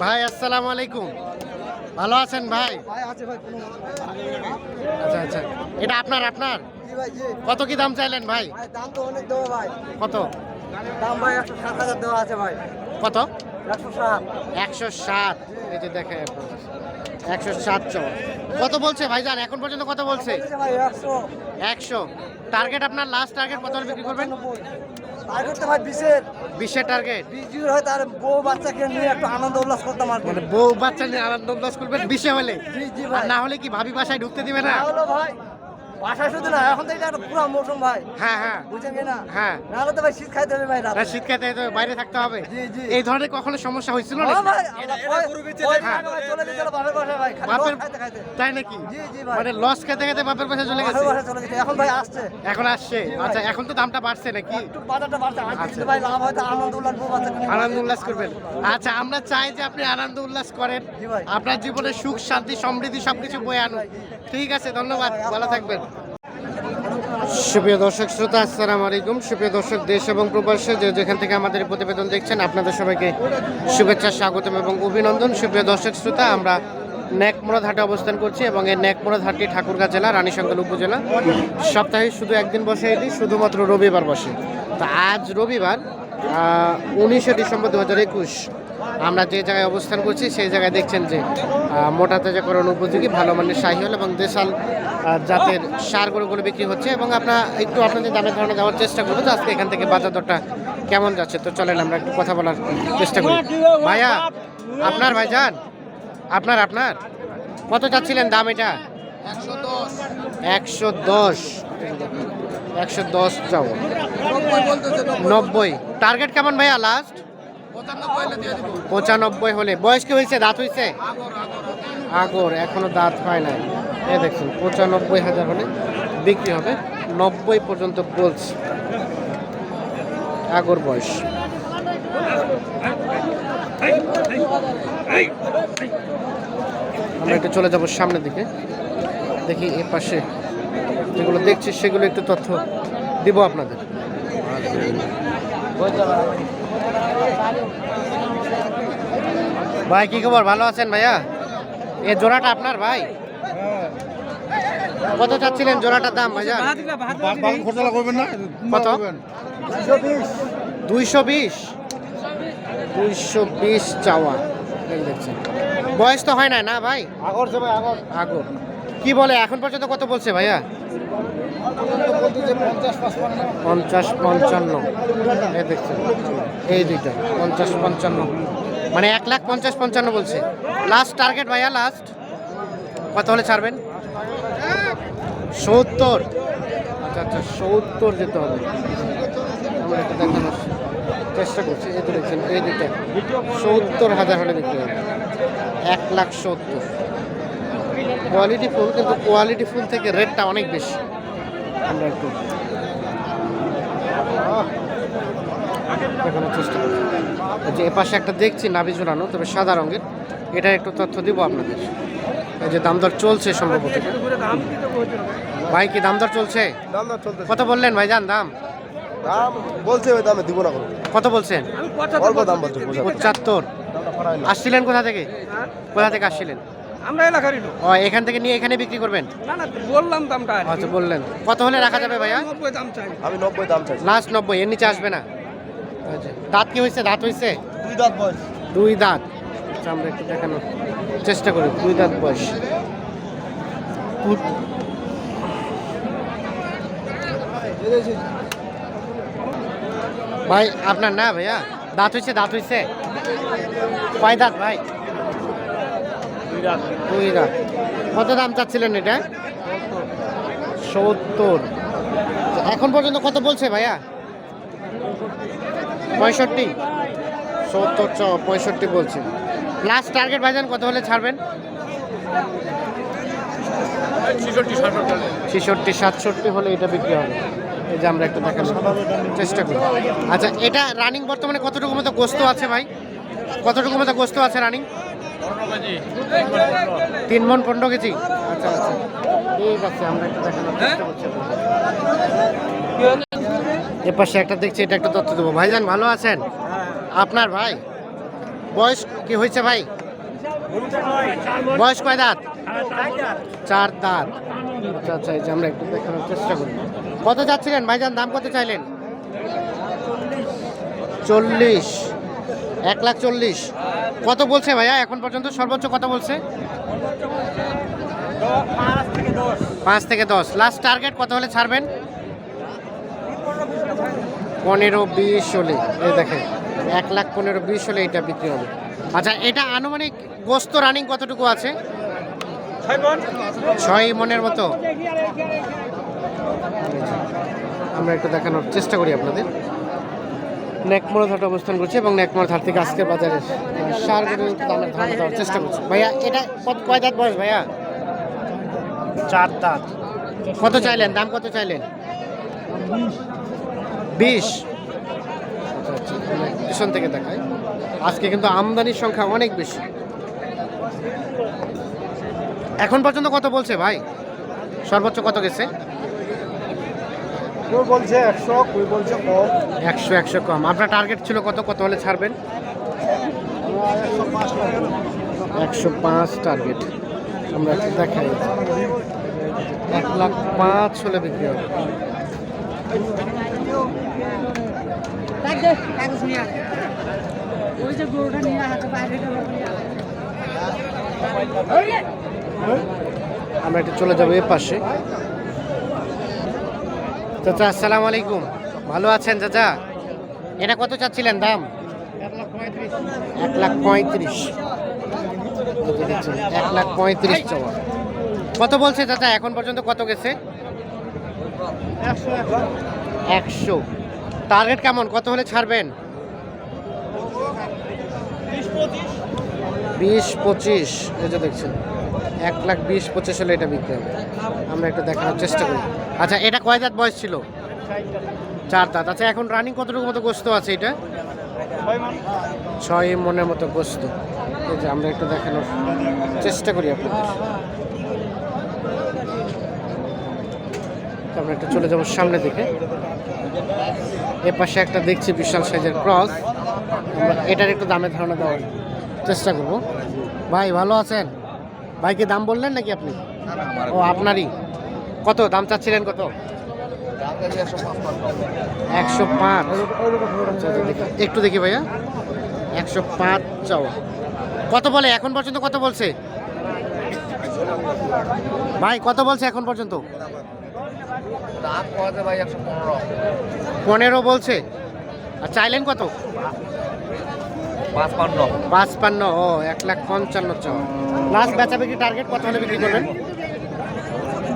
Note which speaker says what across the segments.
Speaker 1: ভাই আসসালামু আলাইকুম। ভালো আছেন ভাই? আচ্ছা আচ্ছা। এটা আপনার আপনার? কত কি দাম চাইলেন ভাই?
Speaker 2: ভাই দাম তো অনেক দেবো ভাই।
Speaker 1: কত?
Speaker 2: দাম ভাই একশো সাত হাজার দেওয়া আছে ভাই।
Speaker 1: কত?
Speaker 2: একশো সাত
Speaker 1: একশো সাত এই যে দেখে একশো সাত কত বলছে ভাই ভাইজান? এখন পর্যন্ত কত বলছে?
Speaker 2: একশো।
Speaker 1: টার্গেট আপনার লাস্ট টার্গেট কত বিক্রি করবেন?
Speaker 2: ভাই বিশের।
Speaker 1: বিশের টার্গেট
Speaker 2: বিজয় হয় তার বউ বাচ্চাকে নিয়ে একটু আনন্দ উল্লাস করতাম আর
Speaker 1: মানে বউ বাচ্চা নিয়ে আনন্দ উল্লাস করবেন বিশ্বে হলে? না হলে কি ভাবি বাসায় ঢুকতে দিবে না
Speaker 2: হলো ভাই। বাসায় শুধু না এখন তো এটা একটা পুরো মৌসুম ভাই।
Speaker 1: হ্যাঁ হ্যাঁ।
Speaker 2: বুঝছেন কি না?
Speaker 1: হ্যাঁ।
Speaker 2: নাহলে তো ভাই শীত খাইতে হবে ভাই রাতে।
Speaker 1: শীত খাইতে তো বাইরে থাকতে হবে।
Speaker 2: জি, জি।
Speaker 1: এই ধরনের কখনো সমস্যা হয়েছিল না
Speaker 2: হ্যাঁ ভাই
Speaker 1: হ্যাঁ।
Speaker 2: ভাই চলে বাপের ভাই
Speaker 1: তাই নাকি?
Speaker 2: জি, জি ভাই।
Speaker 1: মানে লস খেতে খেতে বাপের পাশে চলে গেছে?
Speaker 2: বাসায় চলে গেছে এখন ভাই আসছে।
Speaker 1: এখন আসছে। আচ্ছা এখন তো দামটা বাড়ছে নাকি?
Speaker 2: একটু বাজারটা বাড়ছে আর
Speaker 1: আচ্ছা।
Speaker 2: ভাই লাভ হয় তো আনন্দ উল্লাস
Speaker 1: আনন্দ উল্লাস করবেন। আচ্ছা আমরা চাই যে আপনি আনন্দ উল্লাস করেন। আপনার জীবনে সুখ শান্তি সমৃদ্ধি সবকিছু বয়ে আনুন ঠিক আছে, ধন্যবাদ, ভালো থাকবেন। সুপ্রিয় দর্শক, শ্রোতা, আসসালামু আলাইকুম। সুপ্রিয় দর্শক, দেশ এবং প্রবাসে যে যেখান থেকে আমাদের প্রতিবেদন দেখছেন, আপনাদের সবাইকে শুভেচ্ছা, স্বাগতম এবং অভিনন্দন। সুপ্রিয় দর্শক, শ্রোতা, আমরা ন্যাকমোড়া ঘাটে অবস্থান করছি এবং এই ন্যাকমোড়া ঘাটটি ঠাকুরগাঁ জেলা, রানীশঙ্কর উপজেলা। সপ্তাহে শুধু একদিন বসে এটি, শুধুমাত্র রবিবার বসে। তো আজ রবিবার উনিশে ডিসেম্বর দু হাজার একুশ। আমরা যে জায়গায় অবস্থান করছি, সেই জায়গায় দেখছেন যে মোটা তাজাকরণ উপযোগী, ভালো মানের শাহিওয়াল এবং দেশাল জাতের সার গরুগুলো বিক্রি হচ্ছে এবং আমরা একটু আপনাদের দামের ধারণা দেওয়ার চেষ্টা করব তো আজকে এখান থেকে বাজার দরটা কেমন যাচ্ছে। তো চলেন আমরা একটু কথা বলার চেষ্টা করি। ভাইয়া, আপনার ভাইজান? আপনার আপনার? কত চাচ্ছিলেন দাম এটা? একশো দশ। একশো দশ চাও নব্বই। টার্গেট কেমন ভাইয়া লাস্ট পঁচানব্বই হলে। বয়স কি হয়েছে? দাঁত হয়েছে? আগর, এখনও দাঁত হয় নাই। এ দেখুন, পঁচানব্বই হাজার হলে বিক্রি হবে। নব্বই পর্যন্ত বলছে আগর বয়স। আমরা একটু চলে যাব সামনের দিকে। দেখি এ পাশে যেগুলো দেখছি, সেগুলো একটু তথ্য দিব আপনাদের। ভাই কি খবর? ভালো আছেন ভাইয়া? এ জোড়াটা আপনার ভাই? কত চাচ্ছিলেন জোড়াটার দাম ভাইয়া?
Speaker 3: খরচা করবেন না?
Speaker 1: কত? দুইশো বিশ। দুইশো বিশ? চাওয়া। দেখছেন। বয়স তো হয় না না ভাই?
Speaker 3: আগর
Speaker 1: কি বলে এখন পর্যন্ত কত বলছে ভাইয়া?
Speaker 3: পঞ্চাশ
Speaker 1: পঞ্চাশ পঞ্চান্ন। এই দেখছেন। এই দুইটা পঞ্চাশ পঞ্চান্ন। মানে এক লাখ পঞ্চাশ পঞ্চান্ন বলছে। লাস্ট টার্গেট ভাইয়া লাস্ট কত হলে ছাড়বেন? সত্তর। আচ্ছা আচ্ছা সত্তর যেতে হবে। চেষ্টা করছি, এই দেখছেন, এই দুইটা সত্তর হাজার হলে বিক্রি হবে। এক লাখ সত্তর। কোয়ালিটি ফুল, কিন্তু কোয়ালিটি ফুল থেকে রেটটা অনেক বেশি। আমরা একটু দেখানোর চেষ্টা করছি এই যে এপাশে একটা দেখছি নাভি ঝুলানো তবে সাদা রঙের। এটার একটু তথ্য দিব আপনাদের। এই যে দামদর চলছে সম্ভবত। ভাই কি দামদর চলছে? কত বললেন ভাইজান দাম?
Speaker 3: দাম বলছে ওই দামে দিব না
Speaker 1: কত বলছেন?
Speaker 3: অল্প দাম বলছে পঁচাত্তর।
Speaker 1: আসছিলেন কোথা থেকে? কোথা থেকে আসছিলেন?
Speaker 4: আমরা এলাকারই লোক।
Speaker 1: ও এখান থেকে নিয়ে এখানে বিক্রি করবেন?
Speaker 4: না না বললাম দামটা
Speaker 1: আচ্ছা বললেন। কত হলে রাখা যাবে ভাইয়া?
Speaker 4: নব্বই দাম চাই।
Speaker 3: আমি নব্বই দাম চাইছি
Speaker 1: লাস্ট নব্বই এর নিচে আসবে না? দাঁত কি হয়েছে? দাঁত হয়েছে?
Speaker 3: দুই দাঁত বয়স।
Speaker 1: দুই দাঁত। আচ্ছা, আমরা একটু দেখানোর চেষ্টা করি। দুই দাঁত বয়স। ভাই আপনার না ভাইয়া? দাঁত হয়েছে দাঁত হয়েছে? কয় দাঁত ভাই? দুই দাঁত। কত দাম চাচ্ছিলেন এটা? সত্তর। আচ্ছা, এখন পর্যন্ত কত বলছে ভাইয়া? পঁয়ষট্টি? সত্তর চ পঁয়ষট্টি বলছে। লাস্ট টার্গেট ভাইজান কত হলে ছাড়বেন? ছেষট্টি সাতষট্টি হলে। এটা বিক্রি হবে। এই যে আমরা একটু দেখানোর চেষ্টা করি। আচ্ছা এটা রানিং বর্তমানে কতটুকু মতো গোস্ত আছে ভাই? কতটুকু মতো গোস্ত আছে রানিং তিন মন পনেরো কেজি? আচ্ছা আচ্ছা। ঠিক আছে আমরা একটু দেখানোর চেষ্টা করছি পাশে একটা দেখছি, এটা একটা তথ্য দেবো। ভাইজান, ভালো আছেন? আপনার ভাই? বয়স কি হয়েছে ভাই? বয়স কয় দাঁত? চার দাঁত। আচ্ছা আচ্ছা এই যে আমরা একটু দেখানোর চেষ্টা করি। কত যাচ্ছিলেন? ভাইজান, দাম কত চাইলেন? চল্লিশ। এক লাখ চল্লিশ। কত বলছে ভাইয়া? এখন পর্যন্ত সর্বোচ্চ কত বলছে? পাঁচ থেকে দশ। লাস্ট টার্গেট কত হলে ছাড়বেন? পনেরো বিশ হলে এই দেখেন এক লাখ পনেরো বিশ হলে এটা বিক্রি হবে। আচ্ছা এটা আনুমানিক গোস্ত রানিং কতটুকু আছে? ছয় মনের মতো। আমরা একটু দেখানোর চেষ্টা করি আপনাদের। নেকমোড় ঘাটে অবস্থান করছি এবং নেকমোড় ঘাট থেকে আজকের বাজারে সার গরুর দামের ধারণা দেওয়ার চেষ্টা করছি। ভাইয়া এটা কত কয় দাঁত বয়স ভাইয়া? চার দাঁত। কত চাইলেন? দাম কত চাইলেন? বিশ। পিছন থেকে দেখাই। আজকে কিন্তু আমদানির সংখ্যা অনেক বেশি। এখন পর্যন্ত কত বলছে ভাই? সর্বোচ্চ কত গেছে?
Speaker 3: কেউ বলছে একশো কেউ বলছে কম।
Speaker 1: একশো একশো কম। আপনার টার্গেট ছিল কত? কত হলে ছাড়বেন?
Speaker 3: একশো পাঁচ
Speaker 1: একশো পাঁচ টার্গেট আমরা একটু দেখাই। এক লাখ পাঁচ হলে বিক্রি হবে।
Speaker 5: ওই যে গরুটা নিয়ে হাতে বাইরে
Speaker 1: আমরা একটু চলে যাব এ পাশে। চাচা আসসালামু আলাইকুম। ভালো আছেন চাচা? এটা কত চাচ্ছিলেন দাম? এক লাখ পঁয়ত্রিশ। এক লাখ পঁয়ত্রিশ চাওয়া। কত বলছে চাচা? এখন পর্যন্ত কত গেছে? একশো। টার্গেট কেমন? কত হলে ছাড়বেন? বিশ পঁচিশ। এই যে দেখছেন, এক লাখ বিশ পঁচিশ হলে এটা বিক্রি আমরা একটু দেখানোর চেষ্টা করি। আচ্ছা এটা কয় দাঁত বয়স ছিল? চার দাঁত। আচ্ছা এখন রানিং কতটুকু মতো গোস্ত আছে এটা? ছয় মনের মতো গোস্ত। এই যে আমরা একটু দেখানোর চেষ্টা করি আপনাদের। আমরা একটু চলে যাব সামনে দিকে। এ পাশে একটা দেখছি বিশাল সাইজের ক্রস। আমরা এটার একটু দামে ধারণা দেওয়ার চেষ্টা করব। ভাই ভালো আছেন? ভাইকে দাম বললেন নাকি আপনি? ও আপনারই। কত? দাম চাচ্ছিলেন কত? একশো পাঁচ। আচ্ছা, আচ্ছা। একটু দেখি ভাইয়া। একশো পাঁচ চাওয়া। কত বলে? এখন পর্যন্ত কত বলছে? ভাই কত বলছে এখন পর্যন্ত?
Speaker 3: দাম ভাই একশো পনেরো।
Speaker 1: পনেরো বলছে? আর চাইলেন কত?
Speaker 3: পাঁচ পান্ন
Speaker 1: পাঁচপান্ন ও এক লাখ পঞ্চান্ন চাওয়া লাস্ট বেচা বিক্রি টার্গেট কত হলে বিক্রি করবেন?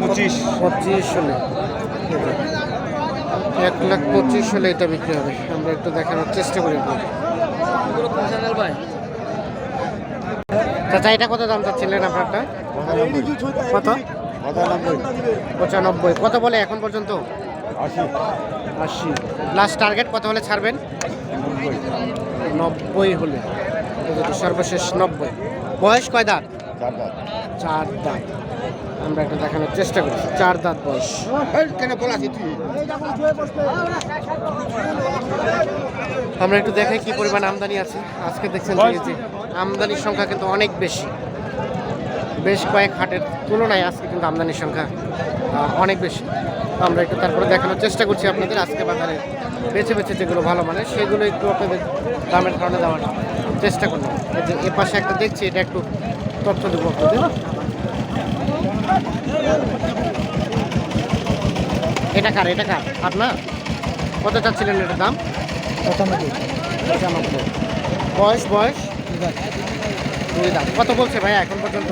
Speaker 3: পঁচিশ।
Speaker 1: পঁচিশ হলে। এক লাখ পঁচিশ হলে এটা বিক্রি হবে। আমরা একটু দেখানোর চেষ্টা করি আপনাদের। চাচা এটা কত দাম চাচ্ছিলেন আপনারটা? কত?
Speaker 3: পঁচানব্বই।
Speaker 1: কত বলে এখন পর্যন্ত?
Speaker 3: আশি।
Speaker 1: লাস্ট টার্গেট কত হলে ছাড়বেন? নব্বই। হলে। সর্বশেষ নব্বই। বয়স কয় দাঁত?
Speaker 3: চার দাঁত।
Speaker 1: আমরা একটা দেখানোর চেষ্টা করছি। চার দাঁত বয়স। আমরা একটু দেখাই কি পরিমাণ আমদানি আছে। আজকে দেখছেন আমদানির সংখ্যা কিন্তু অনেক বেশি। বেশ কয়েক হাটের তুলনায় আজকে কিন্তু আমদানির সংখ্যা অনেক বেশি। আমরা একটু তারপরে দেখানোর চেষ্টা করছি আপনাদের। আজকে বাজারে বেছে বেছে যেগুলো ভালো মানে সেগুলো একটু আপনাদের দামের কারণে দেওয়ার চেষ্টা করলাম। এই যে এ পাশে একটা দেখছি এটা একটু তথ্য দেবো আপনাদের। এটা কার এটা কার? আপনার? কত চাচ্ছিলেন এটার দাম? পঁচানব্বই। বয়স বয়স? দুই দাম কত বলছে ভাইয়া এখন পর্যন্ত?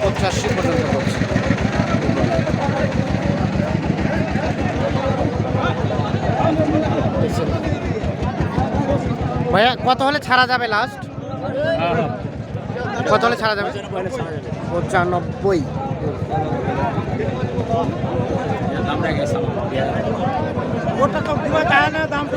Speaker 1: পঁচাশি পর্যন্ত বলছে ভাইয়া কত হলে ছাড়া যাবে লাস্ট কত হলে ছাড়া যাবে? পঁচানব্বই।
Speaker 2: ওটা তো দাম তো